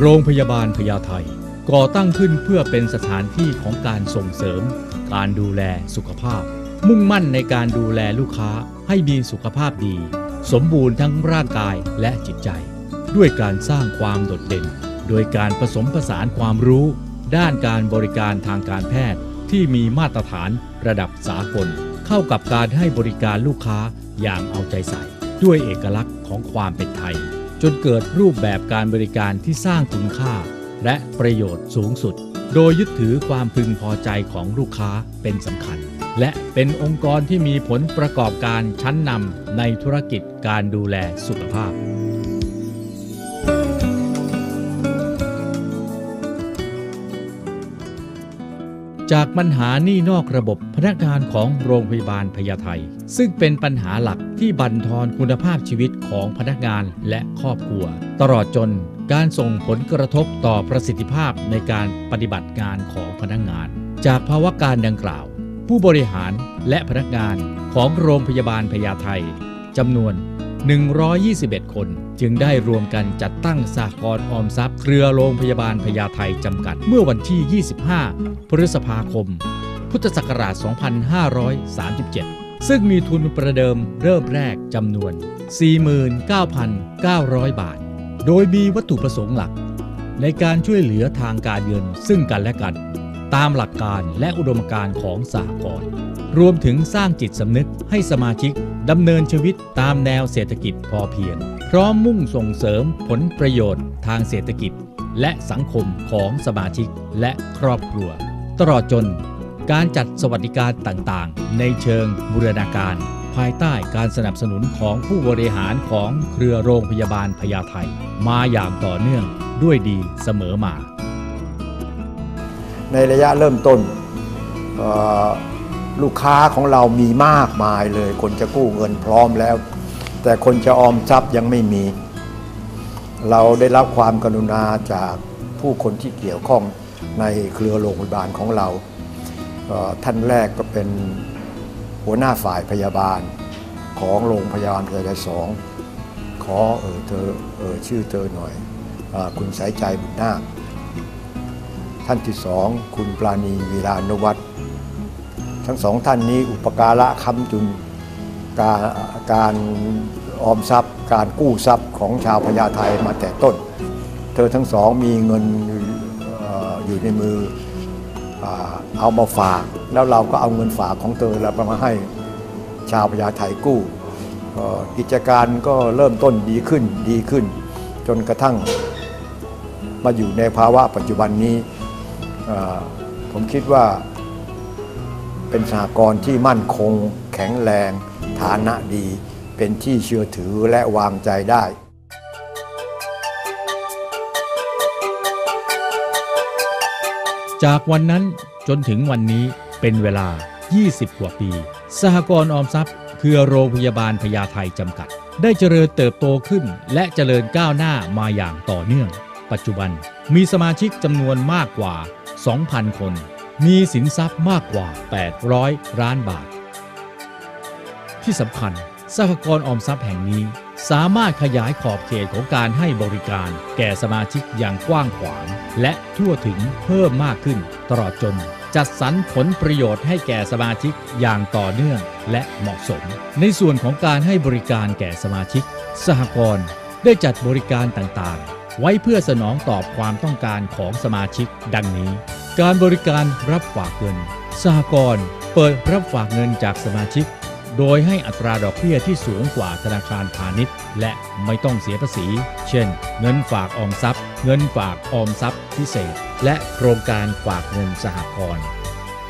โรงพยาบาลพญาไทก่อตั้งขึ้นเพื่อเป็นสถานที่ของการส่งเสริม การดูแลสุขภาพ มุ่งมั่นในการดูแลลูกค้าให้มีสุขภาพดี สมบูรณ์ทั้งร่างกายและจิตใจ ด้วยการสร้างความโดดเด่น โดยการผสมผสานความรู้ ด้านการบริการทางการแพทย์ที่มีมาตรฐานระดับสากล เข้ากับการให้บริการลูกค้าอย่างเอาใจใส่ ด้วยเอกลักษณ์ของความเป็นไทย จนเกิดรูปแบบการบริการที่สร้างคุณค่า และประโยชน์สูงสุด โดยยึดถือความพึงพอใจของลูกค้าเป็นสำคัญ และเป็นองค์กรที่มีผลประกอบการชั้นนำในธุรกิจการดูแลสุขภาพ จากปัญหาหนี้นอกระบบพนักงานของโรงพยาบาลพญาไทซึ่งเป็นปัญหาหลักที่บั่นทอนคุณภาพชีวิตของพนักงานและครอบครัว ตลอดจนการส่งผลกระทบต่อประสิทธิภาพในการปฏิบัติงานของพนักงาน จากภาวะการดังกล่าว ผู้บริหารและพนักงานของโรงพยาบาลพญาไทจำนวน 121 คนจึงได้รวมกันจัดตั้งสากลออมทรัพย์ เครือโรงพยาบาลพญาไทจำกัด เมื่อวันที่ 25 พฤษภาคม พุทธศักราช 2537 ซึ่งมีทุนประเดิมเริ่มแรกจำนวน 49,900 บาท โดยมีวัตถุประสงค์หลัก ในการช่วยเหลือทางการเงินซึ่งกันและกัน ตามหลักการและอุดมการณ์ของสหกรณ์รวมถึงสร้างจิตสำนึกให้สมาชิก ดำเนินชีวิตตามแนวเศรษฐกิจพอเพียง พร้อมมุ่งส่งเสริมผลประโยชน์ทางเศรษฐกิจ และสังคมของสมาชิกและครอบครัว ตลอดจนการจัดสวัสดิการต่างๆ ในเชิงบูรณาการ ภายใต้การสนับสนุนของผู้บริหารของเครือโรงพยาบาลพญาไทมาอย่างต่อเนื่องด้วยดีเสมอมา ในระยะเริ่มต้นเลูกค้าของเรามีมากมายเลย คนจะกู้เงินพร้อมแล้ว แต่คนจะออมทรัพย์ยังไม่มี เราได้รับความกรุณาจากผู้คนที่เกี่ยวข้องในเครือโรงพยาบาลของเราท่านแรกก็เป็นหัวหน้าฝ่ายพยาบาลของโรงพยาบาลพญาไทสองขอเออเธอเออชื่อเธอหน่อยอคุณสายใจบุญนาคท่านที่สองคุณปราณีวีรานุวัตร ทั้งสองท่านนี้อุปการะค้ำจุนการการออมทรัพย์ การกู้ทรัพย์ของชาวพญาไทมาแต่ต้น เธอทั้งสองมีเงินออยู่ในมือเอามาฝาก แล้วเราก็เอาเงินฝากของเธอแล้วมาให้ชาวพญาไทกู้กิจการก็เริ่มต้นดีขึ้นดีขึ้น จนกระทั่งมาอยู่ในภาวะปัจจุบันนี้ผมคิดว่า เป็นสหกรณ์ที่มั่นคง แข็งแรง ฐานะดี เป็นที่เชื่อถือและวางใจได้จากวันนั้นจนถึงวันนี้เป็นเวลา 20 กว่าปี สหกรณ์ออมทรัพย์ คือโรงพยาบาลพญาไทจำกัด ได้เจริญเติบโตขึ้นและเจริญก้าวหน้ามาอย่างต่อเนื่อง ปัจจุบันมีสมาชิกจำนวนมากกว่า 2,000 คน มีสินทรัพย์มากกว่า 800 ล้านบาท ที่สำคัญสหกรณ์ออมทรัพย์แห่งนี้ สามารถขยายขอบเขตของการให้บริการ แก่สมาชิกอย่างกว้างขวาง และทั่วถึงเพิ่มมากขึ้น ตลอดจนจัดสรรผลประโยชน์ให้แก่สมาชิกอย่างต่อเนื่องและเหมาะสม ในส่วนของการให้บริการแก่สมาชิก สหกรณ์ได้จัดบริการต่างๆ ไว้เพื่อสนองตอบความต้องการของสมาชิกดังนี้ การบริการรับฝากเงินสหกรณ์เปิดรับฝากเงินจากสมาชิก โดยให้อัตราดอกเบี้ยที่สูงกว่าธนาคารพาณิชย์ และไม่ต้องเสียภาษี เช่น เงินฝากออมทรัพย์ เงินฝากออมทรัพย์พิเศษ และโครงการฝากเงินสหกรณ์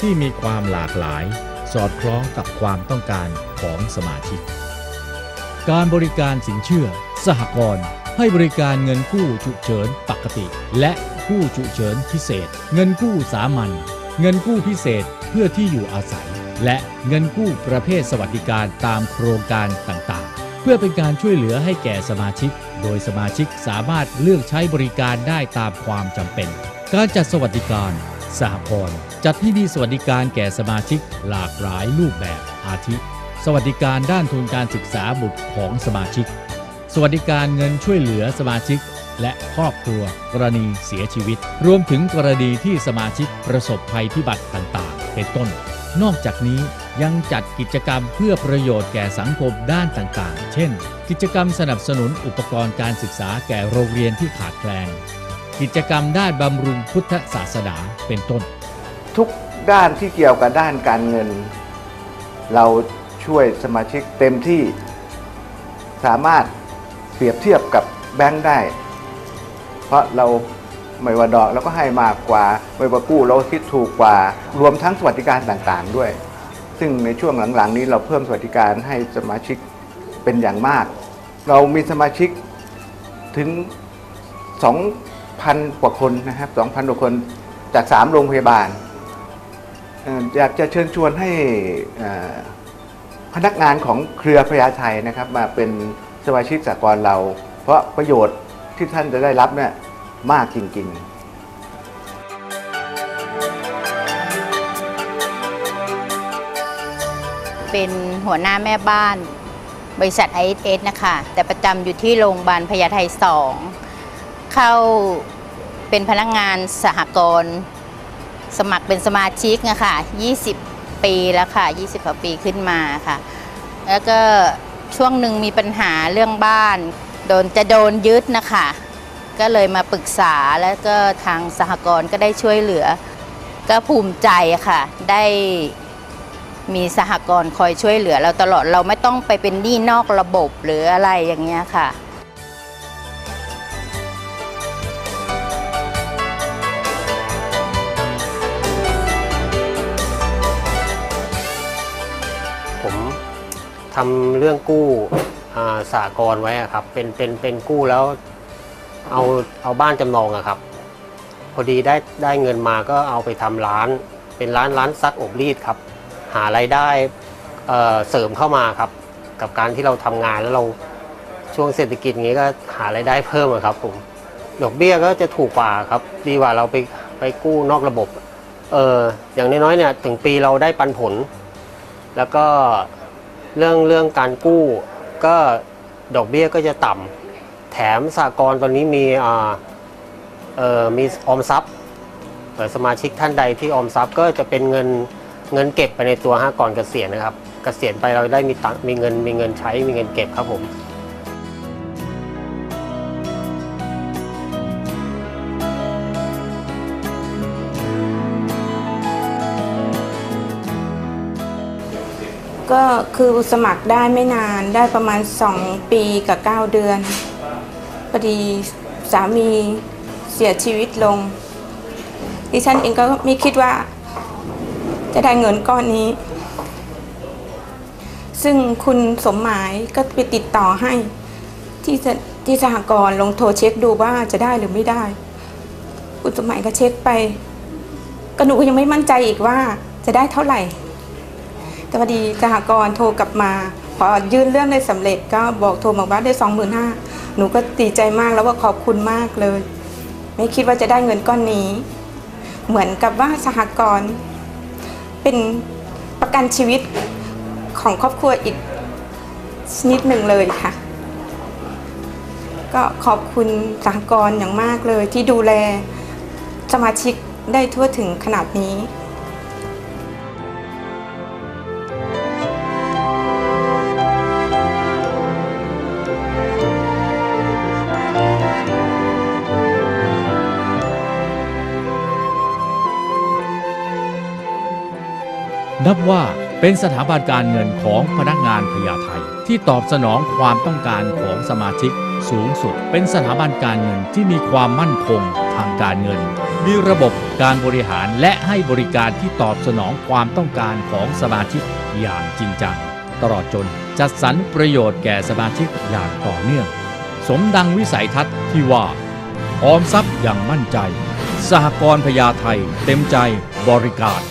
ที่มีความหลากหลาย สอดคล้องกับความต้องการของสมาชิก การบริการสินเชื่อ สหกรณ์ให้บริการเงินกู้ฉุกเฉินปกติ และ กู้ฉุกเฉินพิเศษ เงินกู้สามัญ เงินกู้พิเศษเพื่อที่อยู่อาศัย และเงินกู้ประเภทสวัสดิการตามโครงการต่างๆ เพื่อเป็นการช่วยเหลือให้แก่สมาชิก โดยสมาชิกสามารถเลือกใช้บริการได้ตามความจำเป็น การจัดสวัสดิการสหกรณ์จัดให้มีสวัสดิการแก่สมาชิกหลากหลายรูปแบบอาทิ สวัสดิการด้านทุนการศึกษาบุตรของสมาชิก สวัสดิการเงินช่วยเหลือสมาชิก และครอบครัว กรณีเสียชีวิต รวมถึงกรณีที่สมาชิกประสบภัยพิบัติต่างๆ เป็นต้น นอกจากนี้ยังจัดกิจกรรมเพื่อประโยชน์แก่สังคมด้านต่างๆ เช่น กิจกรรมสนับสนุนอุปกรณ์การศึกษาแก่โรงเรียนที่ขาดแคลน กิจกรรมด้านบำรุงพุทธศาสนาเป็นต้น ทุกด้านที่เกี่ยวกับด้านการเงิน เราช่วยสมาชิกเต็มที่สามารถเปรียบเทียบกับแบงค์ได้ เพราะเราไม่ว่าดอกเราก็ให้มากกว่า ไม่ว่ากู้เราก็คิดถูกกว่า รวมทั้งสวัสดิการต่างๆด้วย ซึ่งในช่วงหลังๆ นี้เราเพิ่มสวัสดิการให้สมาชิกเป็นอย่างมาก เรามีสมาชิกถึง 2,000 กว่าคนนะครับ 2,000 กว่าคนจาก 3 โรงพยาบาล อยากจะเชิญชวนให้พนักงานของเครือพญาไทนะครับ มาเป็นสมาชิกสากลเรา เพราะประโยชน์ ที่ท่านจะได้รับเนี่ยมากจริง ๆเป็นหัวหน้าแม่บ้าน บริษัทไอเอสนะคะ แต่ประจำอยู่ที่โรงพยาบาลพญาไทสองเข้าเป็นพนักงานสหกรณ์สมัครเป็นสมาชิกนะคะ20 ปีแล้วค่ะ 20กว่าปีขึ้นมาค่ะ แล้วก็ช่วงหนึ่งมีปัญหาเรื่องบ้าน โดนจะโดนยึดนะคะ ก็เลยมาปรึกษาแล้วก็ทางสหกรณ์ก็ได้ช่วยเหลือ ก็ภูมิใจค่ะ ได้มีสหกรณ์คอยช่วยเหลือเราตลอดเราไม่ต้องไปเป็นหนี้นอกระบบหรืออะไรอย่างเงี้ยค่ะผมทำเรื่องกู้ สากรไว้อะครับ เป็นเป็นเป็นกู้แล้ว เอาเอาบ้านจำนองอะครับ พอดีได้ได้เงินมาก็เอาไปทำร้าน เป็นร้านร้านซักอบรีดครับ หารายได้เเสริมเข้ามาครับ กับการที่เราทำงานแล้วเราช่วงเศรษฐกิจอย่างนี้ก็หารายได้เพิ่มครับผมดอกเบี้ยก็จะถูกกว่าครับ ดีกว่าเราไปไปกู้นอกระบบ เอออย่างน้อยๆเนี่ยถึงปีเราได้ปันผล แล้วก็เรื่องเรื่องการกู้ ก็ดอกเบี้ยก็จะต่ำแถมสากลตอนนี้มีมีออมทรัพย์สมาชิกท่านใดที่ออมทรัพย์ก็จะเป็นเงินเงินเก็บไปในตัวห้าก่อนเกษียณนะครับ เกษียณไปเราได้มีตังมีเงินมีเงินใช้มีเงินเก็บครับผม ก็คือสมัครได้ไม่นานได้ประมาณ 2 ปีกับ 9 เดือนพอดีสามีเสียชีวิตลง ดิฉันเองก็ไม่คิดว่า จะได้เงินก้อนนี้ ซึ่งคุณสมหมายก็ไปติดต่อให้ ที่ที่สหกรณ์ลงโทรเช็คดูว่าจะได้หรือไม่ได้ คุณสมหมายก็เช็คไปก็หนูก็ยังไม่มั่นใจอีกว่าจะได้เท่าไหร่ แต่พอดีสหกรณ์โทรกลับมาพอยื่นเรื่องได้สำเร็จก็บอกโทรบอกว่าได้สองหมื่นห้าหนูก็ดีใจมากแล้วว่าขอบคุณมากเลย ไม่คิดว่าจะได้เงินก้อนนี้ เหมือนกับว่าสหกรณ์เป็นประกันชีวิตของครอบครัวอีกชนิดหนึ่งเลยค่ะ ก็ขอบคุณสหกรณ์อย่างมากเลยที่ดูแลสมาชิกได้ทั่วถึงขนาดนี้ นับว่าเป็นสถาบันการเงินของพนักงานพญาไทที่ตอบสนองความต้องการของสมาชิกสูงสุด เป็นสถาบันการเงินที่มีความมั่นคงทางการเงิน มีระบบการบริหารและให้บริการที่ตอบสนองความต้องการของสมาชิกอย่างจริงจัง ตลอดจนจัดสรรประโยชน์แก่สมาชิกอย่างต่อเนื่อง สมดังวิสัยทัศน์ที่ว่า ออมทรัพย์อย่างมั่นใจ สหกรณ์พญาไทเต็มใจบริการ